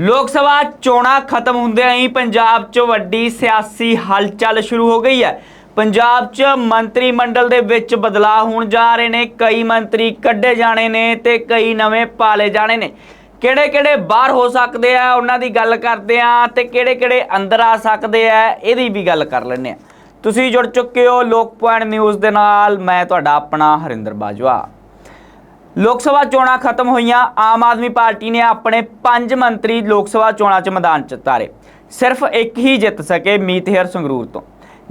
ਲੋਕ ਸਭਾ ਚੋਣਾਂ ਖਤਮ ਹੁੰਦਿਆਂ ਹੀ ਪੰਜਾਬ 'ਚ ਵੱਡੀ ਸਿਆਸੀ ਹਲਚਲ ਸ਼ੁਰੂ ਹੋ ਗਈ ਹੈ। ਪੰਜਾਬ 'ਚ ਮੰਤਰੀ ਮੰਡਲ ਦੇ ਵਿੱਚ ਬਦਲਾਅ ਹੋਣ ਜਾ ਰਹੇ ਨੇ। ਕਈ ਮੰਤਰੀ ਕੱਢੇ ਜਾਣੇ ਨੇ ਤੇ ਕਈ ਨਵੇਂ ਪਾਲੇ ਜਾਣੇ ਨੇ। ਕਿਹੜੇ ਕਿਹੜੇ ਬਾਹਰ ਹੋ ਸਕਦੇ ਆ, ਉਹਨਾਂ ਦੀ ਗੱਲ ਕਰਦੇ ਆ ਤੇ ਕਿਹੜੇ ਕਿਹੜੇ ਅੰਦਰ ਆ ਸਕਦੇ ਆ, ਇਹਦੀ ਵੀ ਗੱਲ ਕਰ ਲੈਂਦੇ ਆ। ਤੁਸੀਂ ਜੁੜ ਚੁੱਕੇ ਹੋ ਲੋਕ ਪੁਆਇੰਟ ਨਿਊਜ਼ ਦੇ ਨਾਲ, ਮੈਂ ਤੁਹਾਡਾ ਆਪਣਾ ਹਰਿੰਦਰ ਬਾਜਵਾ। ਲੋਕ ਸਭਾ ਚੋਣਾਂ ਖਤਮ ਹੋਈਆਂ। ਆਮ ਆਦਮੀ ਪਾਰਟੀ ਨੇ ਆਪਣੇ ਪੰਜ ਮੰਤਰੀ ਲੋਕ ਸਭਾ ਚੋਣਾਂ 'ਚ ਮੈਦਾਨ 'ਚ ਉਤਾਰੇ। ਸਿਰਫ ਇੱਕ ਹੀ ਜਿੱਤ ਸਕੇ ਮੀਤਹਿਰ ਸੰਗਰੂਰ ਤੋਂ।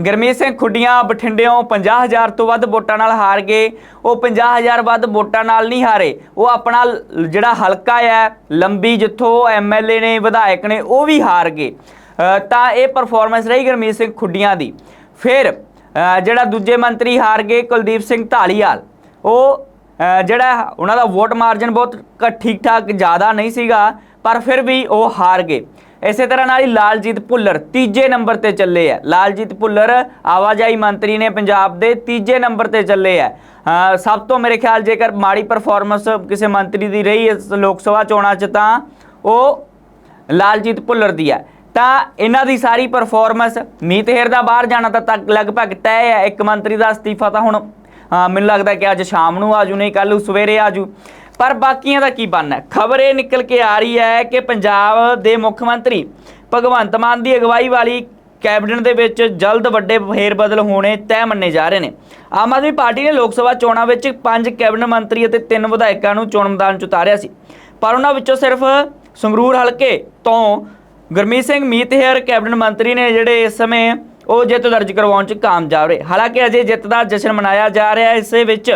ਗਰਮੀਤ ਸਿੰਘ ਖੁੱਡੀਆਂ ਬਠਿੰਡਿਓਂ 50000 ਤੋਂ ਵੱਧ ਵੋਟਾਂ ਨਾਲ ਹਾਰ ਗਏ। ਉਹ 50000 ਵੱਧ ਵੋਟਾਂ ਨਾਲ ਨਹੀਂ ਹਾਰੇ। ਉਹ ਆਪਣਾ ਜਿਹੜਾ ਹਲਕਾ ਹੈ ਲੰਬੀ ਜਿੱਥੋਂ ਐਮਐਲਏ ਨੇ, ਵਿਧਾਇਕ ਨੇ, ਉਹ ਵੀ ਹਾਰ ਗਏ। ਤਾਂ ਇਹ ਪਰਫਾਰਮੈਂਸ ਰਹੀ ਗਰਮੀਤ ਸਿੰਘ ਖੁੱਡੀਆਂ ਦੀ। ਫਿਰ ਜਿਹੜਾ ਦੂਜੇ ਮੰਤਰੀ ਹਾਰ ਗਏ ਕੁਲਦੀਪ ਸਿੰਘ ਢਾਲੀਵਾਲ ਉਹ ਜਿਹੜਾ ਉਹਨਾਂ ਦਾ ਵੋਟ ਮਾਰਜਨ ਬਹੁਤ ਠੀਕ ਠਾਕ ਜ਼ਿਆਦਾ ਨਹੀਂ ਸੀਗਾ, ਪਰ ਫਿਰ ਵੀ ਉਹ ਹਾਰ ਗਏ। ਇਸੇ ਤਰ੍ਹਾਂ ਨਾਲ ਹੀ ਲਾਲਜੀਤ ਭੁੱਲਰ ਤੀਜੇ ਨੰਬਰ ਤੇ ਚੱਲੇ ਆ। ਲਾਲਜੀਤ ਭੁੱਲਰ ਆਵਾਜਾਈ ਮੰਤਰੀ ਨੇ ਪੰਜਾਬ ਦੇ ਤੀਜੇ ਨੰਬਰ ਤੇ ਚੱਲੇ ਆ। ਸਭ ਤੋਂ ਮੇਰੇ ਖਿਆਲ ਜੇਕਰ ਮਾੜੀ ਪਰਫਾਰਮੈਂਸ ਕਿਸੇ ਮੰਤਰੀ ਦੀ ਰਹੀ ਇਸ ਲੋਕ ਸਭਾ ਚੋਣਾਂ 'ਚ ਤਾਂ ਉਹ ਲਾਲਜੀਤ ਭੁੱਲਰ ਦੀ ਹੈ ਤਾਂ ਇਹਨਾਂ ਦੀ ਸਾਰੀ ਪਰਫਾਰਮੈਂਸ ਮੀਤਹਿਰ ਦਾ ਬਾਹਰ ਜਾਣਾ ਤਾਂ ਤੱਕ ਲਗਭਗ ਤੈਅ ਹੈ ਇੱਕ ਮੰਤਰੀ ਦਾ ਅਸਤੀਫਾ ਤਾਂ ਹੁਣ ਮੈਨੂੰ ਲੱਗਦਾ ਕਿ ਅੱਜ ਸ਼ਾਮ ਨੂੰ ਆਜੂ, ਨਹੀਂ ਕੱਲ ਨੂੰ ਸਵੇਰੇ ਆਜੂ। ਪਰ ਬਾਕੀਆਂ ਦਾ ਕੀ ਬਣਨਾ ਹੈ? ਖਬਰ ਇਹ ਨਿਕਲ ਕੇ ਆ ਰਹੀ ਹੈ ਕਿ ਪੰਜਾਬ ਦੇ ਮੁੱਖ ਮੰਤਰੀ ਭਗਵੰਤ ਮਾਨ ਦੀ ਅਗਵਾਈ ਵਾਲੀ ਕੈਬਨਿਟ ਦੇ ਵਿੱਚ ਜਲਦ ਵੱਡੇ ਫੇਰਬਦਲ ਹੋਣੇ ਤੈਅ ਮੰਨੇ ਜਾ ਰਹੇ ਨੇ। ਆਮ ਆਦਮੀ ਪਾਰਟੀ ਨੇ ਲੋਕ ਸਭਾ ਚੋਣਾਂ ਵਿੱਚ ਪੰਜ ਕੈਬਨਿਟ ਮੰਤਰੀ ਅਤੇ ਤਿੰਨ ਵਿਧਾਇਕਾਂ ਨੂੰ ਚੋਣ ਮੈਦਾਨ 'ਚ ਉਤਾਰਿਆ ਸੀ। ਪਰ ਉਹਨਾਂ ਵਿੱਚੋਂ ਸਿਰਫ ਸੰਗਰੂਰ ਹਲਕੇ ਤੋਂ ਗੁਰਮੀਤ ਸਿੰਘ ਮੀਤਹਿਰ ਕੈਬਨਿਟ ਮੰਤਰੀ ਨੇ ਜਿਹੜੇ ਇਸ ਸਮੇਂ ਉਹ ਜਿੱਤ ਦਰਜ ਕਰਵਾਉਣ 'ਚ ਕਾਮਯਾਬ ਰਹੇ। ਹਾਲਾਂਕਿ ਅਜੇ ਜਿੱਤ ਦਾ ਜਸ਼ਨ ਮਨਾਇਆ ਜਾ ਰਿਹਾ ਹੈ। ਇਸੇ ਵਿੱਚ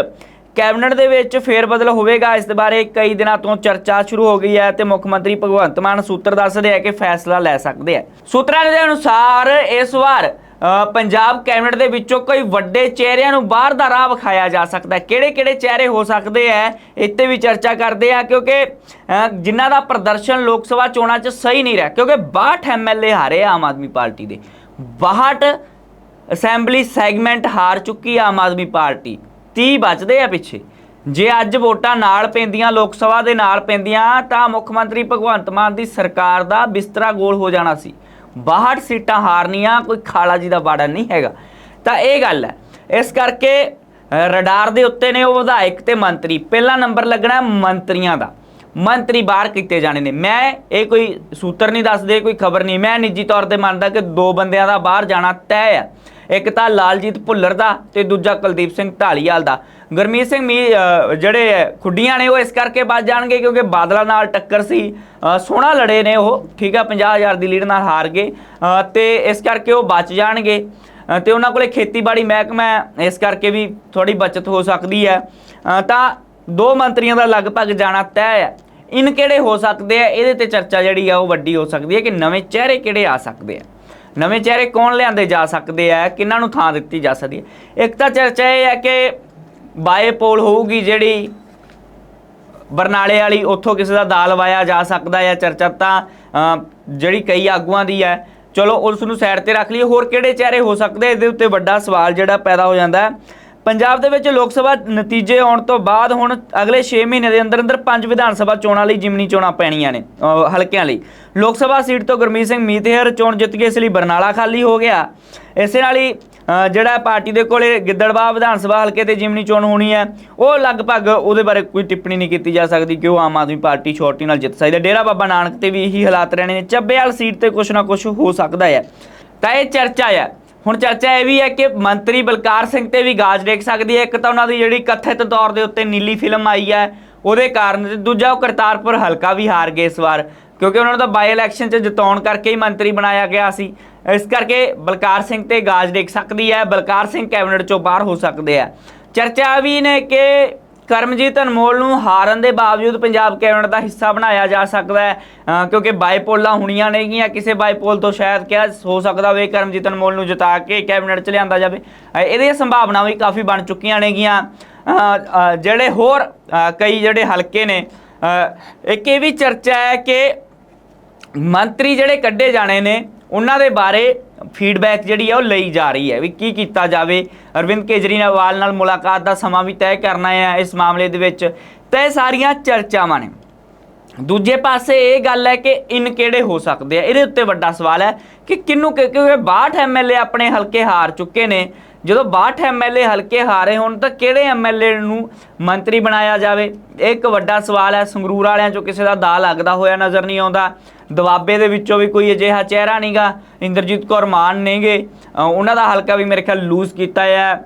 ਕੈਬਨਿਟ ਦੇ ਵਿੱਚ ਫੇਰ ਬਦਲ ਹੋਵੇਗਾ। ਇਸ ਦੇ ਬਾਰੇ ਕਈ ਦਿਨਾਂ ਤੋਂ ਚਰਚਾ ਸ਼ੁਰੂ ਹੋ ਗਈ ਹੈ ਤੇ ਮੁੱਖ ਮੰਤਰੀ ਭਗਵੰਤ ਮਾਨ ਸੂਤਰ ਦੱਸਦੇ ਆ ਕਿ ਫੈਸਲਾ ਲੈ ਸਕਦੇ ਆ ਸੂਤਰਾਂ ਦੇ ਅਨੁਸਾਰ ਇਸ ਵਾਰ ਪੰਜਾਬ ਕੈਬਨਿਟ ਦੇ ਵਿੱਚੋਂ ਕੋਈ ਵੱਡੇ ਚਿਹਰਿਆਂ ਨੂੰ ਬਾਹਰ ਦਾ ਰਾਹ ਵਿਖਾਇਆ ਜਾ ਸਕਦਾ ਹੈ। ਕਿਹੜੇ ਕਿਹੜੇ ਚਿਹਰੇ ਹੋ ਸਕਦੇ ਆ ਇੱਥੇ ਵੀ ਚਰਚਾ ਕਰਦੇ ਆ ਕਿਉਂਕਿ ਅ, ਜਿਨ੍ਹਾਂ ਦਾ ਪ੍ਰਦਰਸ਼ਨ ਲੋਕ ਸਭਾ ਚੋਣਾਂ 'ਚ ਸਹੀ ਨਹੀਂ ਰਿਹਾ ਕਿਉਂਕਿ 62 ਐਮਐਲਏ ਹਾਰੇ ਆਮ ਆਦਮੀ ਪਾਰਟੀ ਦੇ। 62 ਅਸੈਂਬਲੀ ਸੈਗਮੈਂਟ ਹਾਰ ਚੁੱਕੀ ਆਮ ਆਦਮੀ ਪਾਰਟੀ। 30 ਬਚਦੇ ਆ ਪਿੱਛੇ। ਜੇ ਅੱਜ ਵੋਟਾਂ ਨਾਲ ਪੈਂਦੀਆਂ, ਲੋਕ ਸਭਾ ਦੇ ਨਾਲ ਪੈਂਦੀਆਂ, ਤਾਂ ਮੁੱਖ ਮੰਤਰੀ ਭਗਵੰਤ ਮਾਨ ਦੀ ਸਰਕਾਰ ਦਾ ਬਿਸਤਰਾ ਗੋਲ ਹੋ ਜਾਣਾ ਸੀ। 62 ਸੀਟਾਂ ਹਾਰਨੀਆਂ, ਕੋਈ ਖਾਲਾ ਜੀ ਦਾ ਬਾੜਾ ਨਹੀਂ ਹੈਗਾ। ਤਾਂ ਇਹ ਗੱਲ ਹੈ। ਇਸ ਕਰਕੇ ਰਡਾਰ ਦੇ ਉੱਤੇ ਨੇ ਉਹ ਵਿਧਾਇਕ ਤੇ ਮੰਤਰੀ। ਪਹਿਲਾ ਨੰਬਰ ਲੱਗਣਾ ਮੰਤਰੀਆਂ ਦਾ। ਮੰਤਰੀ ਬਾਹਰ ਕੀਤੇ ਜਾਣੇ ਨੇ। ਮੈਂ ਇਹ ਕੋਈ ਸੂਤਰ ਨਹੀਂ ਦੱਸਦੇ ਕੋਈ ਖਬਰ ਨਹੀਂ। ਮੈਂ ਨਿੱਜੀ ਤੌਰ ਤੇ ਮੰਨਦਾ ਕਿ ਦੋ ਬੰਦਿਆਂ ਦਾ ਬਾਹਰ ਜਾਣਾ ਤੈਅ ਹੈ। ਇੱਕ ਤਾਂ ਲਾਲਜੀਤ ਭੁੱਲਰ ਦਾ ਤੇ ਦੂਜਾ ਕੁਲਦੀਪ ਸਿੰਘ ਢਾਲੀਵਾਲ ਦਾ। ਗੁਰਮੀਤ ਸਿੰਘ ਮੀ ਜਿਹੜੇ ਖੁੱਡੀਆਂ ਨੇ ਉਹ ਇਸ ਕਰਕੇ ਬਚ ਜਾਣਗੇ ਕਿਉਂਕਿ ਬਾਦਲਾਂ ਨਾਲ ਟੱਕਰ ਸੀ। ਸੋਹਣਾ ਲੜੇ ਨੇ ਉਹ। ਠੀਕ ਆ 50000 ਦੀ ਲੀਡ ਨਾਲ ਹਾਰ ਗਏ। ਅ, ਤੇ ਇਸ ਕਰਕੇ ਉਹ ਬਚ ਜਾਣਗੇ। ਅ, ਤੇ ਉਹਨਾਂ ਕੋਲੇ ਖੇਤੀਬਾੜੀ ਮਹਿਕਮਾ ਇਸ ਕਰਕੇ ਵੀ ਥੋੜੀ ਬਚਤ ਹੋ ਸਕਦੀ ਹੈ। ਤਾਂ ਦੋ ਮੰਤਰੀਆਂ ਦਾ ਲਗਭਗ ਜਾਣਾ ਤੈਅ ਹੈ। ਇਨ ਕਿਹੜੇ ਹੋ ਸਕਦੇ ਆ? ਇਹਦੇ ਤੇ ਚਰਚਾ ਜਿਹੜੀ ਆ ਉਹ ਵੱਡੀ ਹੋ ਸਕਦੀ ਹੈ ਕਿ ਨਵੇਂ ਚਿਹਰੇ ਕਿਹੜੇ ਆ ਸਕਦੇ ਆ? ਨਵੇਂ ਚਿਹਰੇ ਕੌਣ ਲਿਆਂਦੇ ਜਾ ਸਕਦੇ ਆ? ਕਿਹਨਾਂ ਨੂੰ ਥਾਂ ਦਿੱਤੀ ਜਾ ਸਕਦੀ ਹੈ? ਇੱਕ ਤਾਂ ਚਰਚਾ ਇਹ ਹੈ ਕਿ ਬਾਏ ਪੋਲ ਹੋਊਗੀ ਜਿਹੜੀ ਬਰਨਾਲੇ ਵਾਲੀ, ਉੱਥੋਂ ਕਿਸੇ ਦਾ ਦਾਲ ਵਾਇਆ ਜਾ ਸਕਦਾ ਹੈ ਚਰਚਾ ਤਾਂ ਜਿਹੜੀ ਕਈ ਆਗੂਆਂ ਦੀ ਹੈ। ਚਲੋ, ਉਸ ਨੂੰ ਸਾਈਡ ਤੇ ਰੱਖ ਲਈਏ। ਹੋਰ ਕਿਹੜੇ ਚਿਹਰੇ ਹੋ ਸਕਦੇ ਇਹਦੇ ਉੱਤੇ ਵੱਡਾ ਸਵਾਲ ਜਿਹੜਾ ਪੈਦਾ ਹੋ ਜਾਂਦਾ ਹੈ। ਪੰਜਾਬ ਦੇ ਵਿੱਚ ਲੋਕ ਸਭਾ ਨਤੀਜੇ ਆਉਣ ਤੋਂ ਬਾਅਦ ਹੁਣ ਅਗਲੇ 6 ਮਹੀਨੇ ਦੇ ਅੰਦਰ ਅੰਦਰ ਪੰਜ ਵਿਧਾਨ ਸਭਾ ਚੋਣਾਂ ਲਈ ਜਿਮਨੀ ਚੋਣਾਂ ਪੈਣੀਆਂ ਨੇ ਹਲਕਿਆਂ ਲਈ। ਲੋਕ ਸਭਾ ਸੀਟ ਤੋਂ ਗੁਰਮੀਤ ਸਿੰਘ ਮੀਤੇਹਰ ਚੋਣ ਜਿੱਤ ਕੇ ਇਸ ਲਈ ਬਰਨਾਲਾ ਖਾਲੀ ਹੋ ਗਿਆ। ਇਸੇ ਨਾਲ ਹੀ ਜਿਹੜਾ ਪਾਰਟੀ ਦੇ ਕੋਲੇ ਗਿੱਦੜਬਾਹ ਵਿਧਾਨ ਸਭਾ ਹਲਕੇ ਤੇ ਜਿਮਨੀ ਚੋਣ ਹੋਣੀ ਹੈ, ਉਹ ਲਗਭਗ ਉਹਦੇ ਬਾਰੇ ਕੋਈ ਟਿੱਪਣੀ ਨਹੀਂ ਕੀਤੀ ਜਾ ਸਕਦੀ ਕਿ ਉਹ ਆਮ ਆਦਮੀ ਪਾਰਟੀ ਛੋਟੀ ਨਾਲ ਜਿੱਤ ਸਕਦੀ ਹੈ। ਡੇਰਾ ਬਾਬਾ ਨਾਨਕ ਤੇ ਵੀ ਇਹੀ ਹਾਲਾਤ ਰਹਿਣੇ ਨੇ। ਚੱਬੇਵਾਲ ਸੀਟ ਤੇ ਕੁਛ ਨਾ ਕੁਛ ਹੋ ਸਕਦਾ ਹੈ। ਤਾਂ ਇਹ ਚਰਚਾ ਹੈ। ਹੁਣ ਚਰਚਾ ਇਹ ਵੀ ਹੈ ਕਿ ਮੰਤਰੀ ਬਲਕਾਰ ਸਿੰਘ ਤੇ ਵੀ ਗਾਜ ਡੇਕ ਸਕਦੀ ਹੈ। ਇੱਕ ਤਾਂ ਉਹਨਾਂ ਦੀ ਜਿਹੜੀ ਕਥਿਤ ਤੌਰ ਦੇ ਉੱਤੇ ਨੀਲੀ ਫਿਲਮ ਆਈ ਹੈ, ਉਹਦੇ ਕਾਰਨ ਤੇ ਦੂਜਾ ਉਹ ਕਰਤਾਰਪੁਰ ਹਲਕਾ ਵੀ ਹਾਰ ਗਏ ਇਸ ਵਾਰ, ਕਿਉਂਕਿ ਉਹਨਾਂ ਦਾ ਤਾਂ ਬਾਈ ਇਲੈਕਸ਼ਨ 'ਚ ਜਿਤਾਉਣ ਕਰਕੇ ਹੀ ਮੰਤਰੀ ਬਣਾਇਆ ਗਿਆ ਸੀ। ਇਸ ਕਰਕੇ ਬਲਕਾਰ ਸਿੰਘ ਤੇ ਗਾਜ ਡੇਕ ਸਕਦੀ ਹੈ, ਬਲਕਾਰ ਸਿੰਘ ਕੈਬਨਿਟ 'ਚੋਂ ਬਾਹਰ ਹੋ ਸਕਦੇ ਆ। ਚਰਚਾ ਵੀ ਨੇ ਕਿ ਕਰਮਜੀਤ ਅਨਮੋਲ ਨੂੰ ਹਾਰਨ ਦੇ ਬਾਵਜੂਦ ਪੰਜਾਬ ਕੈਬਨਿਟ ਦਾ ਹਿੱਸਾ ਬਣਾਇਆ ਜਾ ਸਕਦਾ ਹੈ ਕਿਉਂਕਿ ਬਾਈਪੋਲਾਂ ਹੋਣੀਆਂ ਨੇਗੀਆਂ, ਕਿਸੇ ਬਾਈਪੋਲ ਤੋਂ ਸ਼ਾਇਦ ਕਿਹਾ ਹੋ ਸਕਦਾ ਵੇ ਕਰਮਜੀਤ ਅਨਮੋਲ ਨੂੰ ਜਿਤਾ ਕੇ ਕੈਬਨਿਟ ਚ ਲਿਆਂਦਾ ਜਾਵੇ। ਇਹਦੀਆਂ ਸੰਭਾਵਨਾਵਾਂ ਵੀ ਕਾਫੀ ਬਣ ਚੁੱਕੀਆਂ ਨੇਗੀਆਂ। ਜਿਹੜੇ ਹੋਰ ਕਈ ਜਿਹੜੇ ਹਲਕੇ ਨੇ ਇੱਕ ਇਹ ਵੀ ਚਰਚਾ ਹੈ ਕਿ ਮੰਤਰੀ ਜਿਹੜੇ ਕੱਢੇ ਜਾਣੇ ਨੇ, ਉਹਨਾਂ ਦੇ ਬਾਰੇ ਫੀਡਬੈਕ ਜਿਹੜੀ ਹੈ ਉਹ ਲਈ ਜਾ ਰਹੀ ਹੈ ਵੀ ਕੀ ਕੀਤਾ ਜਾਵੇ। ਅਰਵਿੰਦ ਕੇਜਰੀਵਾਲ ਨਾਲ ਮੁਲਾਕਾਤ ਦਾ ਸਮਾਂ ਵੀ ਤੈਅ ਕਰਨਾ ਹੈ ਇਸ ਮਾਮਲੇ ਦੇ ਵਿੱਚ। ਤੇ ਇਹ ਸਾਰੀਆਂ ਚਰਚਾਵਾਂ ਨੇ। ਦੂਜੇ ਪਾਸੇ ਇਹ ਗੱਲ ਹੈ ਕਿ ਇਨ ਕਿਹੜੇ ਹੋ ਸਕਦੇ ਆ? ਇਹਦੇ ਉੱਤੇ ਵੱਡਾ ਸਵਾਲ ਹੈ ਕਿ ਕਿੰਨੂੰ ਕਿ- ਕਿਉਂਕਿ 62 ਐਮਐਲਏ ਆਪਣੇ ਹਲਕੇ ਹਾਰ ਚੁੱਕੇ ਨੇ। ਜਦੋਂ 62 ਐਮਐਲਏ ਹਲਕੇ ਹਾਰੇ ਹੋਣ ਤਾਂ ਕਿਹੜੇ ਐਮਐਲਏ ਨੂੰ ਮੰਤਰੀ ਬਣਾਇਆ ਜਾਵੇ? ਇਹ ਇੱਕ ਵੱਡਾ ਸਵਾਲ ਹੈ, ਸੰਗਰੂਰ ਵਾਲਿਆਂ ਚੋਂ ਕਿਸੇ ਦਾ ਦਾ ਲੱਗਦਾ ਹੋਇਆ ਨਜ਼ਰ ਨਹੀਂ ਆਉਂਦਾ। ਦਵਾਬੇ ਦੇ ਵਿੱਚੋਂ ਵੀ ਕੋਈ ਅਜਿਹਾ ਚਿਹਰਾ ਨਹੀਂਗਾ ਇੰਦਰਜੀਤ ਕੌਰ ਮਾਨ ਨੇਗੇ। ਉਹਨਾਂ ਦਾ ਹਲਕਾ ਵੀ ਮੇਰੇ ਖਿਆਲ ਲੂਜ਼ ਕੀਤਾ ਹੈ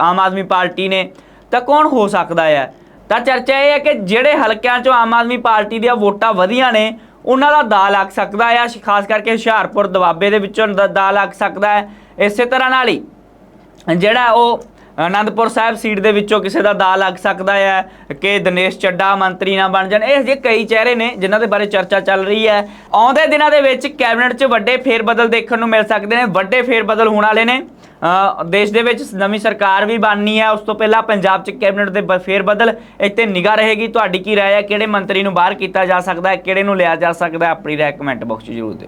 ਆਮ ਆਦਮੀ ਪਾਰਟੀ ਨੇ। ਤਾਂ ਕੌਣ ਹੋ ਸਕਦਾ ਹੈ ਤਾਂ ਚਰਚਾ ਇਹ ਹੈ ਕਿ ਜਿਹੜੇ ਹਲਕਿਆਂ 'ਚੋਂ ਆਮ ਆਦਮੀ ਪਾਰਟੀ ਦੀਆਂ ਵੋਟਾਂ ਵਧੀਆਂ ਨੇ, ਉਹਨਾਂ ਦਾ ਦਾ ਲੱਗ ਸਕਦਾ ਆ ਖਾਸ ਕਰਕੇ ਹੁਸ਼ਿਆਰਪੁਰ ਦਵਾਬੇ ਦੇ ਵਿੱਚੋਂ ਦਾ ਦਾ ਲੱਗ ਸਕਦਾ ਹੈ ਇਸੇ ਤਰ੍ਹਾਂ ਨਾਲ ਹੀ ਜਿਹੜਾ ਉਹ ਆਨੰਦਪੁਰ ਸਾਹਿਬ ਸੀਟ ਦੇ ਵਿੱਚੋਂ ਕਿਸੇ ਦਾ ਦਾ ਲੱਗ ਸਕਦਾ ਹੈ ਕਿ ਦਿਨੇਸ਼ ਚੱਡਾ ਮੰਤਰੀ ਨਾ ਬਣ ਜਾਣ। ਇਹ ਜੇ ਕਈ ਚਿਹਰੇ ਨੇ ਜਿਨ੍ਹਾਂ ਦੇ ਬਾਰੇ ਚਰਚਾ ਚੱਲ ਰਹੀ ਹੈ। ਆਉਂਦੇ ਦਿਨਾਂ ਦੇ ਵਿੱਚ ਕੈਬਨਿਟ 'ਚ ਵੱਡੇ ਫੇਰਬਦਲ ਦੇਖਣ ਨੂੰ ਮਿਲ ਸਕਦੇ ਨੇ। ਵੱਡੇ ਫੇਰਬਦਲ ਹੋਣ ਵਾਲੇ ਨੇ। ਦੇਸ਼ ਦੇ ਵਿੱਚ ਨਵੀਂ ਸਰਕਾਰ ਵੀ ਬਣਨੀ ਹੈ। ਉਸ ਤੋਂ ਪਹਿਲਾਂ ਪੰਜਾਬ 'ਚ ਕੈਬਨਿਟ ਦੇ ਬ- ਫੇਰਬਦਲ ਇੱਥੇ ਨਿਗਾਹ ਰਹੇਗੀ। ਤੁਹਾਡੀ ਕੀ ਰਾਏ ਹੈ? ਕਿਹੜੇ ਮੰਤਰੀ ਨੂੰ ਬਾਹਰ ਕੀਤਾ ਜਾ ਸਕਦਾ ਹੈ? ਕਿਹੜੇ ਨੂੰ ਲਿਆ ਜਾ ਸਕਦਾ ਹੈ? ਆਪਣੀ ਰਾਏ ਕਮੈਂਟ ਬਾਕਸ 'ਚ ਜ਼ਰੂਰ ਦਿਓ।